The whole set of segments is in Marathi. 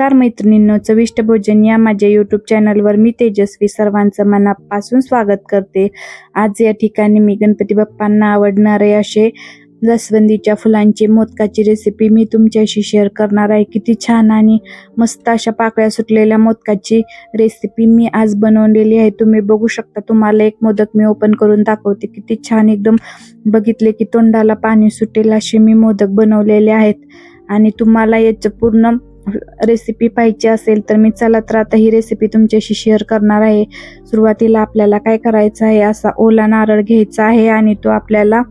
नमस्कार मैत्रिणींनो चविष्ट भोजन या माझ्या यूट्यूब चॅनलवर मी तेजस्वी सर्वांचं मनापासून स्वागत करते. आज या ठिकाणी मी गणपती बाप्पांना आवडणारे असे जास्वंदीच्या फुलांची मोदकाची रेसिपी मी तुमच्याशी शेअर करणार आहे. किती छान आणि मस्त अशा पाकळ्या सुटलेल्या मोदकाची रेसिपी मी आज बनवलेली आहे. तुम्ही बघू शकता तुम्हाला एक मोदक मी ओपन करून दाखवते. किती छान एकदम बघितले की तोंडाला पाणी सुटेल असे मी मोदक बनवलेले आहेत. आणि तुम्हाला याचं पूर्ण रेसिपी पाहिजे असेल तर मी चला तर आता ही रेसिपी तुमच्याशी शेअर करणार आहे. सुरुवातीला आपल्याला काय करायचं आहे असा ओला नारळ घ्यायचा आहे आणि तो आपल्याला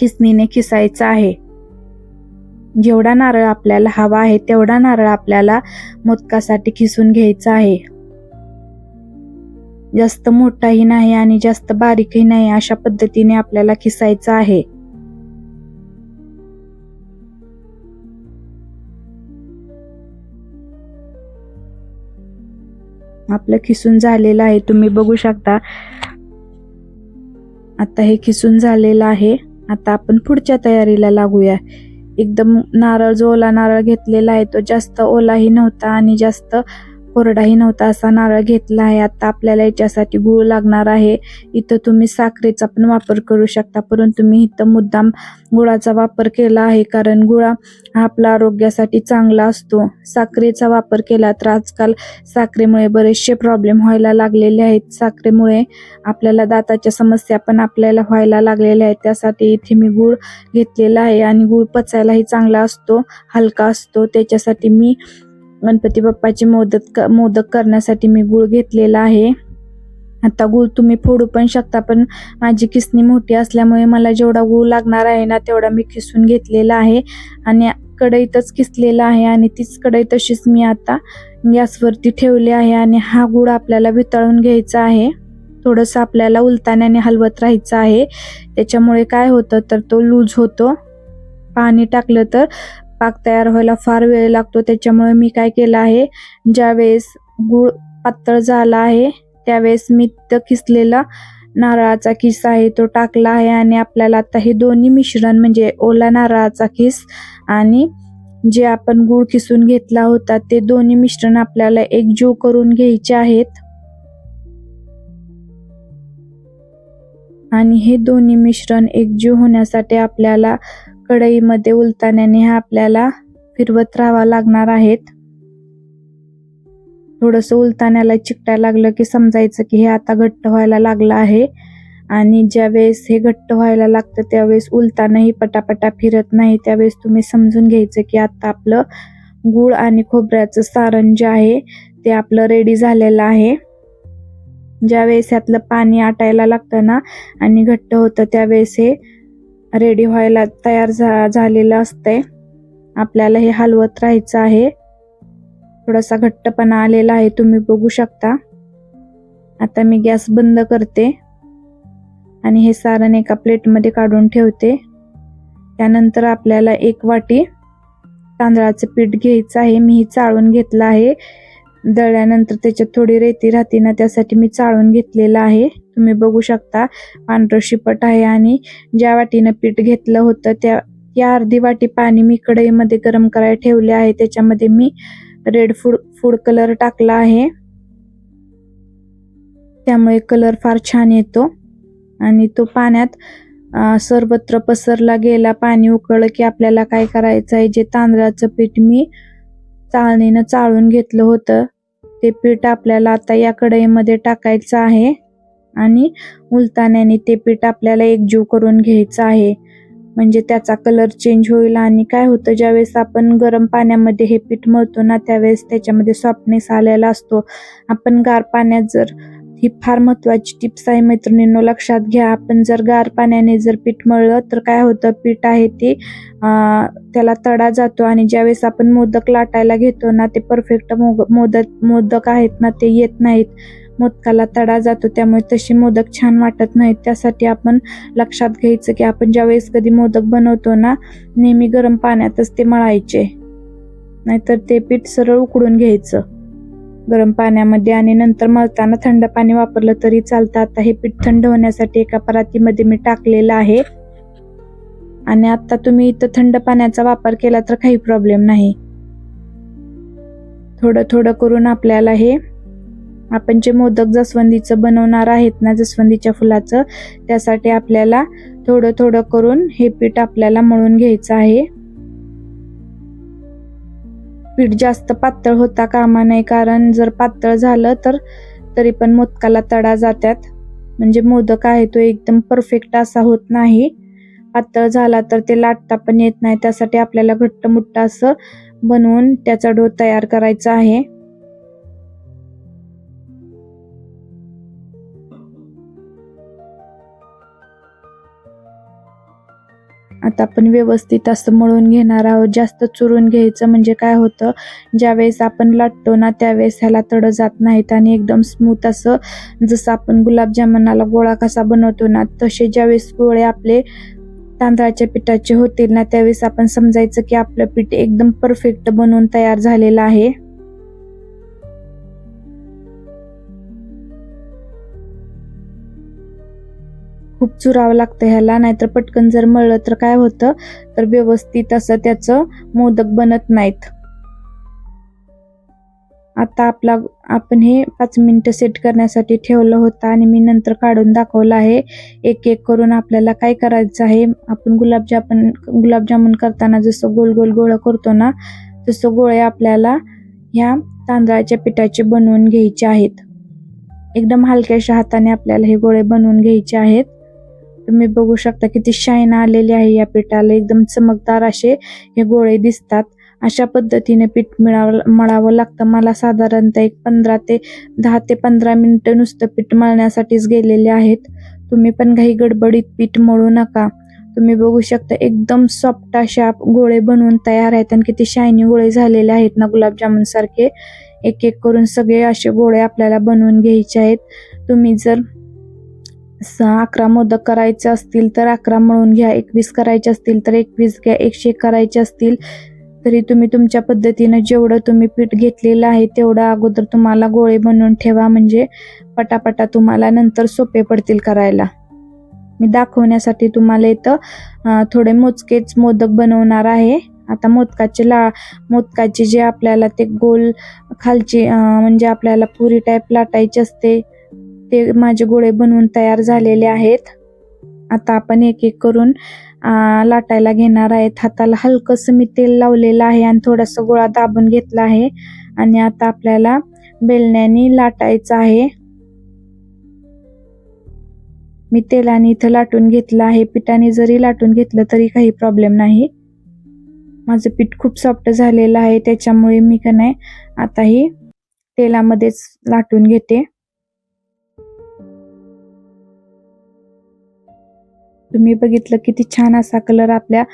खिसणीने खिसायचा आहे. जेवढा नारळ आपल्याला हवा आहे तेवढा नारळ आपल्याला मोदकासाठी खिसून घ्यायचा आहे. जास्त मोठाही नाही आणि जास्त बारीकही नाही अशा पद्धतीने आपल्याला खिसायचं आहे. आपलं खिसून झालेलं आहे. तुम्ही बघू शकता. आता हे खिसून झालेलं आहे. आता आपण पुढच्या तयारीला लागूया. एकदम नारळ जो ओला नारळ घेतलेला आहे तो जास्त ओलाही नव्हता आणि जास्त कोरडाही नव्हता असा नारळ घेतला आहे. आता आपल्याला याच्यासाठी गूळ लागणार आहे. इथं तुम्ही साखरेचा पण वापर करू शकता परंतु मी इथं मुद्दाम गुळाचा वापर केला आहे कारण गुळा हा आपला आरोग्यासाठी चांगला असतो. साखरेचा वापर केला तर आजकाल साखरेमुळे बरेचसे प्रॉब्लेम व्हायला लागलेले आहेत. साखरेमुळे आपल्याला दाताच्या समस्या पण आपल्याला व्हायला लागलेल्या आहेत. त्यासाठी इथे मी गूळ घेतलेला आहे आणि गूळ पचायलाही चांगला असतो हलका असतो. त्याच्यासाठी मी गणपती बाप्पाचे मोदक मोदक करण्यासाठी मी गूळ घेतलेला आहे. आता गूळ तुम्ही फोडू पण शकता पण माझी किसणी मोठी असल्यामुळे मला जेवढा गूळ लागणार आहे ना तेवढा मी किसून घेतलेला आहे. आणि कढईतच किसलेला आहे आणि तीच कढई तशीच मी आता गॅसवरती ठेवली आहे आणि हा गूळ आपल्याला वितळून घ्यायचा आहे. थोडंसं आपल्याला उलताण्याने हलवत राहायचं आहे. त्याच्यामुळे काय होतं तर तो लूज होतो. पाणी टाकलं तर पाक तयार व्हायला फार वेळ लागतो. त्याच्यामुळे मी काय केलं आहे ज्यावेळेस गूळ पातळ झाला आहे त्यावेळेस मी तर किसलेला नारळाचा किस आहे तो टाकला आहे आणि आपल्याला आता हे दोन्ही मिश्रण म्हणजे ओला नारळाचा किस आणि जे आपण गूळ किसून घेतला होता ते दोन्ही मिश्रण आपल्याला एकजीव करून घ्यायचे आहेत. आणि हे दोन्ही मिश्रण एकजीव होण्यासाठी आपल्याला कढईमध्ये उलताण्याने हा आपल्याला फिरवत राहावा लागणार आहेत. थोडंसं उलताण्याला चिकटायला लागलं की समजायचं की हे आता घट्ट व्हायला लागलं आहे. आणि ज्या वेळेस हे घट्ट व्हायला लागतं त्यावेळेस उलतानाही पटापटा फिरत नाही. त्यावेळेस तुम्ही समजून घ्यायचं की आता आपलं गूळ आणि खोबऱ्याचं सारण जे आहे ते आपलं रेडी झालेलं आहे. ज्यावेळेस यातलं पाणी आटायला लागतं ना आणि घट्ट होतं त्यावेळेस हे रेडी व्हायला तयार झा झालेलं असतंय. आपल्याला हे हलवत राहायचं आहे. थोडासा घट्टपणा आलेला आहे तुम्ही बघू शकता. आता मी गॅस बंद करते. आणि हे सारण एका प्लेटमध्ये काढून ठेवते. त्यानंतर आपल्याला एक वाटी तांदळाचं पीठ घ्यायचं आहे. मी ही चाळून घेतलं आहे. दळल्यानंतर त्याच्यात थोडी रेती राहते ना त्यासाठी मी चाळून घेतलेलं आहे. तुम्ही बघू शकता पांढरं शिपट आहे आणि ज्या वाटीनं पीठ घेतलं होतं त्या या अर्धी वाटी पाणी मी कढईमध्ये गरम करायला ठेवले आहे. त्याच्यामध्ये मी रेड फूड फूड कलर टाकला आहे. त्यामुळे कलर फार छान येतो. आणि तो पाण्यात सर्वत्र पसरला गेला पाणी उकळलं की आपल्याला काय करायचं आहे जे तांदळाचं पीठ मी चाळणीनं चाळून घेतलं होतं. ते पीठ आपल्याला आता या कढईमध्ये टाकायचं आहे. आणि उलताण्याने ते पीठ आपल्याला एकजीव करून घ्यायचं आहे. म्हणजे त्याचा कलर चेंज होईल आणि काय होतं ज्यावेळेस आपण गरम पाण्यामध्ये हे पीठ मळतो ना त्यावेळेस त्याच्यामध्ये सॉफ्टनेस आलेला असतो. आपण गार पाण्यात जर ही फार महत्वाची टिप्स आहे मैत्रिणींनो. लक्षात घ्या आपण जर गार पाण्याने जर पीठ मळलं तर काय होतं? पीठ आहे ते त्याला तडा जातो आणि ज्यावेळेस आपण मोदक लाटायला घेतो ना ते परफेक्ट मोदक मोदक आहेत ना ते येत नाहीत. मोदकाला तडा जातो त्यामुळे तसे मोदक छान वाटत नाहीत. त्यासाठी आपण लक्षात घ्यायचं की आपण ज्यावेळेस कधी मोदक बनवतो ना नेहमी गरम पाण्यातच ते मळायचे. नाहीतर ते पीठ सरळ उकडून घ्यायचं. गरम पाण्यामध्ये आणि नंतर मळताना थंड पाणी वापरलं तरी चालतं. आता हे पीठ थंड होण्यासाठी एका परातीमध्ये मी टाकलेलं आहे. आणि आता तुम्ही इथं थंड पाण्याचा वापर केला तर काही प्रॉब्लेम नाही. थोडं थोडं करून आपल्याला हे आपण जे मोदक जसवंदीचं बनवणार आहेत ना जसवंदीच्या फुलाचं त्यासाठी आपल्याला थोडं थोडं करून हे पीठ आपल्याला मळून घ्यायचं आहे. पीठ जास्त पातळ होता कामा नाही कारण जर पातळ झालं तर तरी पण मोदकाला तडा जातात म्हणजे मोदक आहे तो एकदम परफेक्ट असा होत नाही. पातळ झाला तर ते लाटता पण येत नाही त्यासाठी आपल्याला घट्ट मुट्ट असं बनवून त्याचा डो तयार करायचा आहे. आता आपण व्यवस्थित असं मळून घेणार आहोत. जास्त चुरून घ्यायचं म्हणजे काय होतं? ज्यावेळेस आपण लाटतो ना त्यावेळेस ह्याला तड जात नाहीत आणि एकदम स्मूथ असं जसं आपण गुलाबजामुनाला गोळा कसा बनवतो ना तसे ज्यावेळेस गोळे आपले तांदळाच्या पिठाचे होतील ना त्यावेळेस आपण समजायचं की आपलं पीठ एकदम परफेक्ट बनवून तयार झालेलं आहे. खूप चुरावं लागतं ह्याला नाहीतर पटकन जर मळलं तर काय होतं? तर व्यवस्थित असं त्याचं मोदक बनत नाहीत. आता आपला आपण हे पाच मिनटं सेट करण्यासाठी ठेवलं होतं आणि मी नंतर काढून दाखवलं आहे. एक एक करून आपल्याला काय करायचं आहे? आपण गुलाबजामन गुलाबजामुन करताना जसं गोल गोल गोळं करतो ना तसं गोळे आपल्याला ह्या तांदळाच्या पिठाचे बनवून घ्यायचे आहेत. एकदम हलक्याशा हाताने आपल्याला हे गोळे बनवून घ्यायचे आहेत. तुम्ही बघू शकता किती शाईन आलेली आहे या पिठाला. एकदम चमकदार असे हे गोळे दिसतात. अशा पद्धतीने पीठ मिळावं मळावं लागतं. मला साधारणतः एक पंधरा ते दहा ते पंधरा मिनटं नुसतं पीठ मळण्यासाठीच गेलेले आहेत. तुम्ही पण काही गडबडीत पीठ मळू नका. तुम्ही बघू शकता एकदम सॉफ्ट अशा गोळे बनवून तयार आहेत आणि किती शायनी गोळे झालेले आहेत ना गुलाबजामुन सारखे. एक एक करून सगळे असे गोळे आपल्याला बनवून घ्यायचे आहेत. तुम्ही जर स- अकरा मोदक करायचे असतील तर अकरा मळून घ्या एकवीस करायचे असतील तर एकवीस घ्या एकशे करायचे असतील तरी तुम्ही तुमच्या पद्धतीनं जेवढं तुम्ही पीठ घेतलेलं आहे तेवढं अगोदर तुम्हाला गोळे बनवून ठेवा म्हणजे पटापटा तुम्हाला नंतर सोपे पडतील करायला. मी दाखवण्यासाठी तुम्हाला इथं थोडे मोजकेच मोदक बनवणार आहे. आता मोदकाचे ला मोदकाचे जे आपल्याला ते गोल खालची म्हणजे आपल्याला पुरी टाईप लाटायची असते ते माझे गोळे बनवून तयार झालेले आहेत. आता आपण एक एक करून लाटायला घेणार आहेत. हाताला हलकंसं मी तेल लावलेलं आहे आणि थोडासा गोळा दाबून घेतला आहे. आणि आता आपल्याला बेलण्याने लाटायचं आहे. मी तेलाने इथं लाटून घेतलं आहे. पिठाने जरी लाटून घेतलं तरी काही प्रॉब्लेम नाही. माझं पीठ खूप सॉफ्ट झालेलं आहे. त्याच्यामुळे मी का नाही आताही तेलामध्येच लाटून घेते. तुम्ही बघितलं किती छान असा कलर आपल्या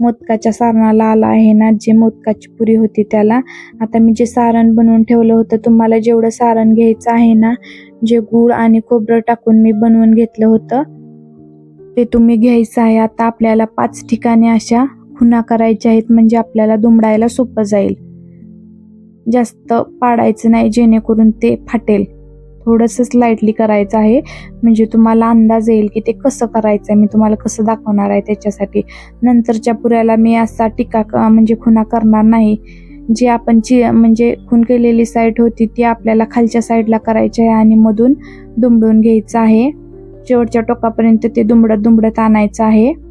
मोदकाच्या सारणाला आला आहे ना जे मोदकाची पुरी होती त्याला. आता मी जे सारण बनवून ठेवलं होतं तुम्हाला जेवढं सारण घ्यायचं आहे ना जे गूळ आणि खोबरं टाकून मी बनवून घेतलं होतं ते तुम्ही घ्यायचं आहे. आता आपल्याला पाच ठिकाणी अशा खुना करायच्या आहेत म्हणजे आपल्याला दुमडायला सोपं जाईल. जास्त पाडायचं नाही जेणेकरून ते फाटेल. थोडंसं लाईटली करायचं आहे. म्हणजे तुम्हाला अंदाज येईल की ते कसं करायचं आहे मी तुम्हाला कसं दाखवणार आहे त्याच्यासाठी. नंतरच्या पुऱ्याला मी असा टिका क- म्हणजे खुना करणार नाही. जी आपण ची म्हणजे खून केलेली साईड होती ती आपल्याला खालच्या साईडला करायची आहे आणि मधून दुमडून घ्यायचं आहे. शेवटच्या टोकापर्यंत ते दुमडत दुमडत आणायचं आहे.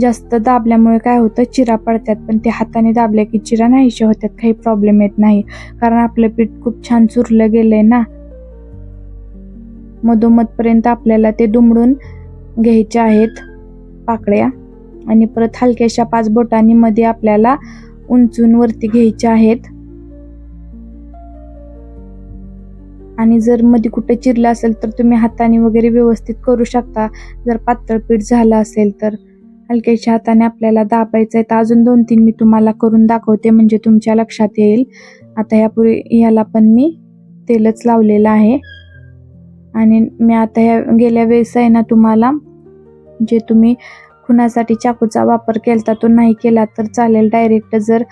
जास्त दाबल्यामुळे काय होतं चिरा पडतात. पण ते हाताने दाबल्या की चिरा नाहीशे होतात. काही प्रॉब्लेम येत नाही. कारण आपलं पीठ खूप छान चुरलं गेलंय ना. मधोमधपर्यंत आपल्याला ते दुमडून घ्यायचे आहेत पाकळ्या. आणि परत हलक्याशा पाच बोटांनी मध्ये आपल्याला उंचून वरती घ्यायच्या आहेत. आणि जर मध्ये कुठे चिरलं असेल तर तुम्ही हाताने वगैरे व्यवस्थित करू शकता. जर पातळ पीठ झालं असेल तर. हलक्याच्या हाताने आपल्याला दाबायचं आहे. तर अजून दोन तीन मी तुम्हाला करून दाखवते म्हणजे तुमच्या लक्षात येईल. आता ह्या ह्याला पण मी तेलच लावलेलं आहे. आणि मी आता ह्या गेल्या वेळेस आहे ना तुम्हाला जे तुम्ही खुनासाठी चाकूचा वापर केला तो नाही केला तर चालेल. डायरेक्ट जर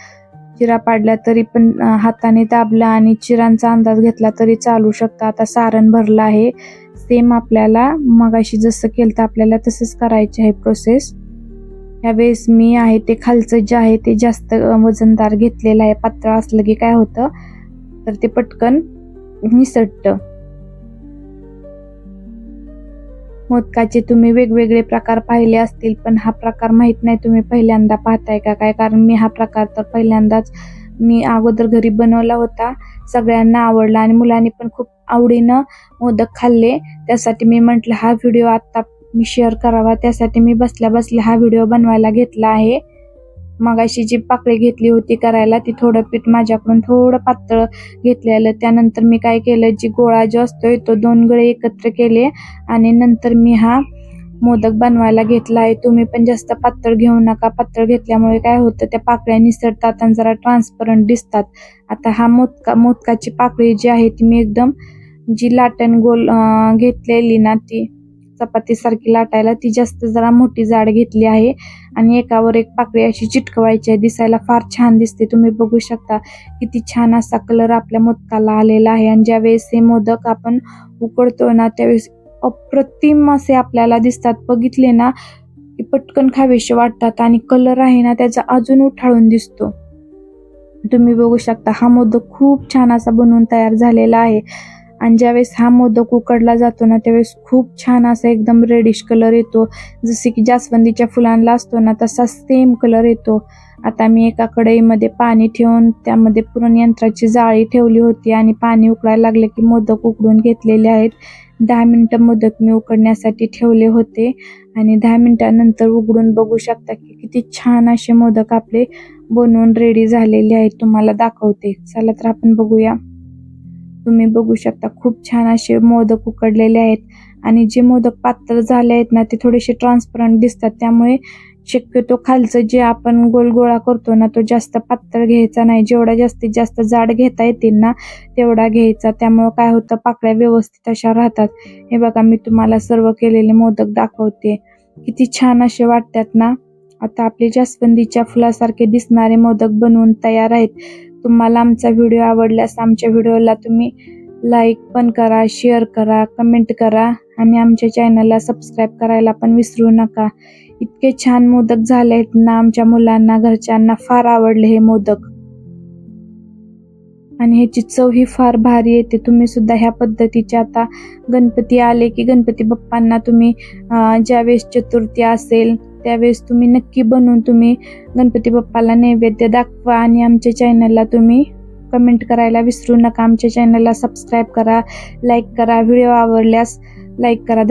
चिरा पाडला तरी पण हाताने दाबला आणि चिरांचा अंदाज घेतला तरी चालू शकता. आता सारण भरलं आहे. सेम आपल्याला मगाशी जसं केलं तर आपल्याला तसंच करायचे आहे प्रोसेस यावेळेस मी आहे ते खालचं जे आहे ते जास्त वजनदार घेतलेलं आहे. पातळ असलं की काय होतं? तर ते पटकन निसटतं. मोदकाचे तुम्ही वेगवेगळे प्रकार पाहिले असतील पण हा प्रकार माहीत नाही तुम्ही पहिल्यांदा पाहताय का काय? कारण मी हा प्रकार तर पहिल्यांदाच मी अगोदर घरी बनवला होता. सगळ्यांना आवडला आणि मुलांनी पण खूप आवडीनं मोदक खाल्ले. त्यासाठी मी म्हटलं हा व्हिडिओ आत्ता मी शेअर करावा. त्यासाठी मी बसल्या बसल्या हा व्हिडिओ बनवायला घेतला आहे. मगाशी जी पाकळी घेतली होती करायला ती थोडं पीठ माझ्याकडून थोडं पातळ घेतलेलं. त्यानंतर मी काय केलं जी गोळा जो असतोय तो दोन गळे एकत्र केले आणि नंतर मी हा मोदक बनवायला घेतला आहे. तुम्ही पण जास्त पातळ घेऊ नका. पातळ घेतल्यामुळे काय होतं त्या पाकळ्या निसरतात आणि जरा ट्रान्सपरंट दिसतात. आता हा मोदका मोदकाची पाकळी जी आहे ती मी एकदम जी लाटण गोल घेतलेली ना ती चपातीसारखी लाटायला ती जास्त जरा मोठी जाड घेतली आहे. आणि एकावर एक पाकळी अशी चिटकवायची आहे. दिसायला फार छान दिसते. तुम्ही बघू शकता किती छान असा कलर आपल्या मोदकाला आलेला आहे. आणि ज्यावेळेस हे मोदक आपण उकडतो ना त्यावेळेस अप्रतिम असे आपल्याला दिसतात. बघितले ना पटकन खावेसे वाटतात आणि कलर आहे ना त्याचा अजून उठाळून दिसतो. तुम्ही बघू शकता हा मोदक खूप छान असा बनवून तयार झालेला आहे. आणि ज्यावेळेस हा मोदक उकडला जातो ना त्यावेळेस खूप छान असा एकदम रेडिश कलर येतो. जसे की जास्वंदीच्या फुलांना असतो ना तसा सेम कलर येतो. आता मी एका कढईमध्ये पाणी ठेवून त्यामध्ये पुरण यंत्राची जाळी ठेवली होती आणि पाणी उकळायला लागले की मोदक उकडून घेतलेले आहेत. दहा मिनटं मोदक मी उकडण्यासाठी ठेवले होते आणि दहा मिनटानंतर उघडून बघू शकता की किती छान असे मोदक आपले बनवून रेडी झालेले आहेत. तुम्हाला दाखवते. चला तर आपण बघूया. तुम्ही बघू शकता खूप छान असे मोदक उकडलेले आहेत. आणि जे मोदक पातळ झाले आहेत ना ते थोडेसे ट्रान्सपरंट दिसतात. त्यामुळे शक्यतो खालचं जे आपण गोल गोळा करतो ना तो जास्त पातळ घ्यायचा नाही. जेवढा जास्तीत जास्त जाड घेता येतील ना तेवढा घ्यायचा. त्यामुळं काय होतं पाकळ्या व्यवस्थित अशा राहतात. हे बघा मी तुम्हाला सर्व केलेले मोदक दाखवते. किती छान असे वाटतात ना. आता आपले जास्वंदीच्या फुलासारखे दिसणारे मोदक बनवून तयार आहेत. तुम्हाला आमचा व्हिडिओ आवडल्यास आमच्या व्हिडिओला तुम्ही लाईक पण करा शेअर करा कमेंट करा आणि आमच्या चॅनलला सबस्क्राईब करायला पण विसरू नका. इतके छान मोदक झाले आहेत ना आमच्या मुलांना घरच्यांना फार आवडले हे मोदक. आणि ह्याची चव ही फार भारी येते तुम्ही सुद्धा ह्या पद्धतीचे आता गणपती आले की गणपती बाप्पांना तुम्ही ज्यावेळेस चतुर्थी असेल त्यावेळेस तुम्ही नक्की बनवून तुम्ही गणपती बाप्पाला नैवेद्य दाखवा आणि आमच्या चॅनलला तुम्ही कमेंट करायला विसरू नका. आमच्या चॅनलला सबस्क्राईब करा लाईक करा. व्हिडिओ आवडल्यास लाईक करा.